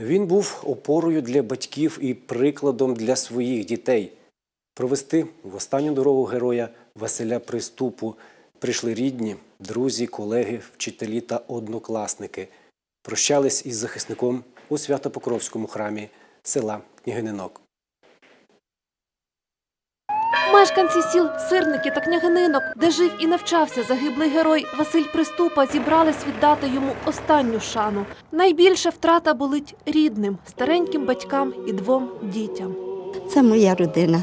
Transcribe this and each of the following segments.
Він був опорою для батьків і прикладом для своїх дітей. Провести в останню дорогу героя Василя Приступу прийшли рідні, друзі, колеги, вчителі та однокласники. Прощались із захисником у Свято-Покровському храмі села Княгининок. Мешканці сіл Сирники та Княгининок, де жив і навчався загиблий герой Василь Приступа, зібрались віддати йому останню шану. Найбільша втрата болить рідним, стареньким батькам і двом дітям. Це моя родина.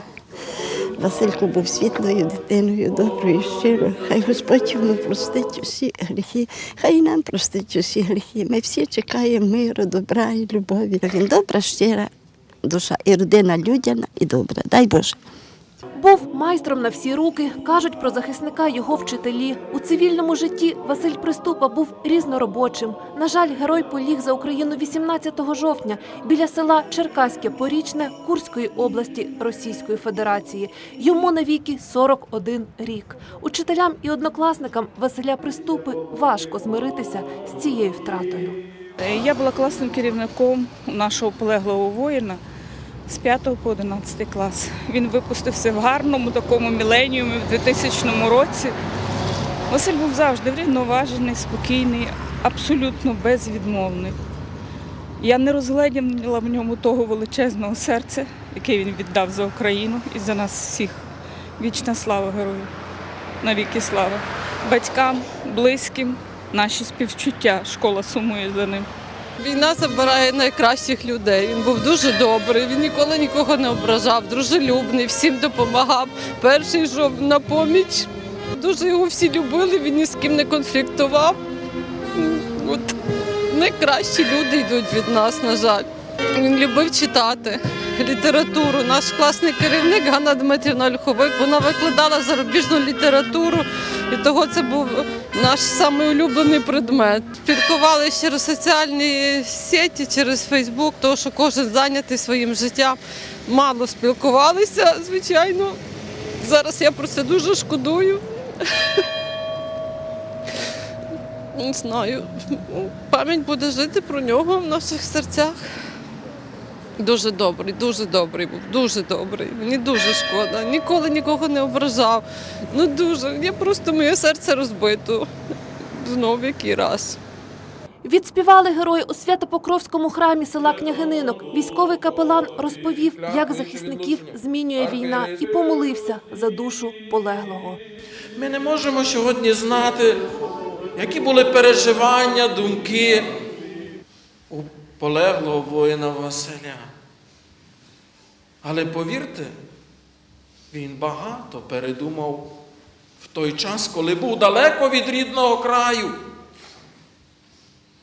Василько був світлою дитиною, доброю, щирою. Хай Господь йому простить усі гріхи, хай нам простить усі гріхи. Ми всі чекаємо миру, добра і любові. Він добра, щира душа, і родина людяна і добра. Дай Боже. Був майстром на всі руки, кажуть про захисника його вчителі. У цивільному житті Василь Приступа був різноробочим. На жаль, герой поліг за Україну 18 жовтня біля села Черкаське Порічне Курської області Російської Федерації. Йому навіки 41 рік. Учителям і однокласникам Василя Приступи важко змиритися з цією втратою. Е, Я була класним керівником нашого полеглого воїна з 5 по 11 клас. Він випустився в гарному такому міленіумі в 2000 році. Василь був завжди врівноважений, спокійний, абсолютно безвідмовний. Я не розгледіла в ньому того величезного серця, яке він віддав за Україну і за нас всіх. Вічна слава герою, навіки слава. Батькам, близьким, наші співчуття. Школа сумує за ним. Війна забирає найкращих людей. Він був дуже добрий, він ніколи нікого не ображав, дружелюбний, всім допомагав. Перший йшов на поміч. Дуже його всі любили, він ні з ким не конфліктував. От найкращі люди йдуть від нас, на жаль. Він любив читати літературу. Наш класний керівник Ганна Дмитрівна Ольховик, вона викладала зарубіжну літературу, і того це був наш самий улюблений предмет. Спілкувалися через соціальні сеті, через Фейсбук, тому що кожен зайнятий своїм життям. Мало спілкувалися, звичайно. Зараз я про це дуже шкодую. Не знаю. Пам'ять буде жити про нього в наших серцях. Дуже добрий, дуже добрий був, дуже добрий. Мені дуже шкода. Ніколи нікого не ображав. Ну дуже. Я просто моє серце розбито. Знов який раз. Відспівали герої у Свято-Покровському храмі села Княгининок. Військовий капелан розповів, як захисників змінює війна, і помолився за душу полеглого. Ми не можемо сьогодні знати, які були переживання, думки полеглого воїна Василя. Але повірте, він багато передумав в той час, коли був далеко від рідного краю.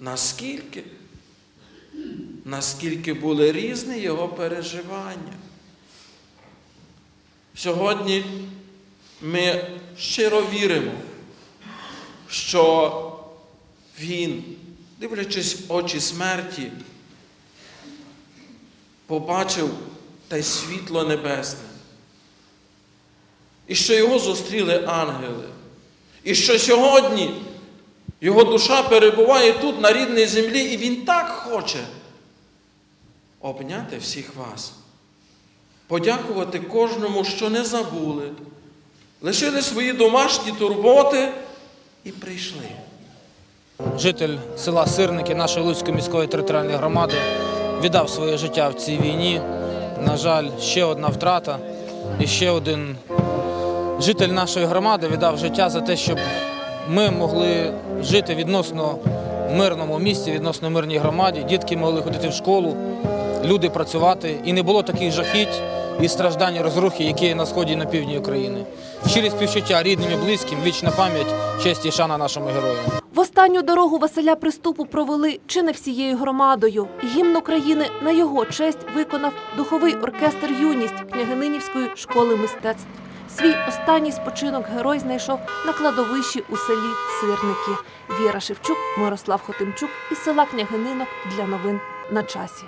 Наскільки? Наскільки були різні його переживання. Сьогодні ми щиро віримо, що Він, дивлячись в очі смерті, побачив те світло небесне, і що його зустріли ангели, і що сьогодні його душа перебуває тут, на рідній землі, і він так хоче обняти всіх вас, подякувати кожному, що не забули. Лишили свої домашні турботи і прийшли. Житель села Сирники нашої Луцької міської територіальної громади віддав своє життя в цій війні. На жаль, ще одна втрата і ще один житель нашої громади віддав життя за те, щоб ми могли жити відносно мирному місті, відносно мирній громаді. Дітки могли ходити в школу, люди працювати. І не було таких жахіть і страждань, і розрухи, які є на сході і на півдні України. Щирі співчуття рідним і близьким, вічна пам'ять, честь і шана нашому герою. В останню дорогу Василя Приступу провели чи не всією громадою. Гімн України на його честь виконав духовий оркестр Юність княгининівської школи мистецтв. Свій останній спочинок герой знайшов на кладовищі у селі Сирники. Віра Шевчук, Мирослав Хотимчук із села Княгининок для новин на часі.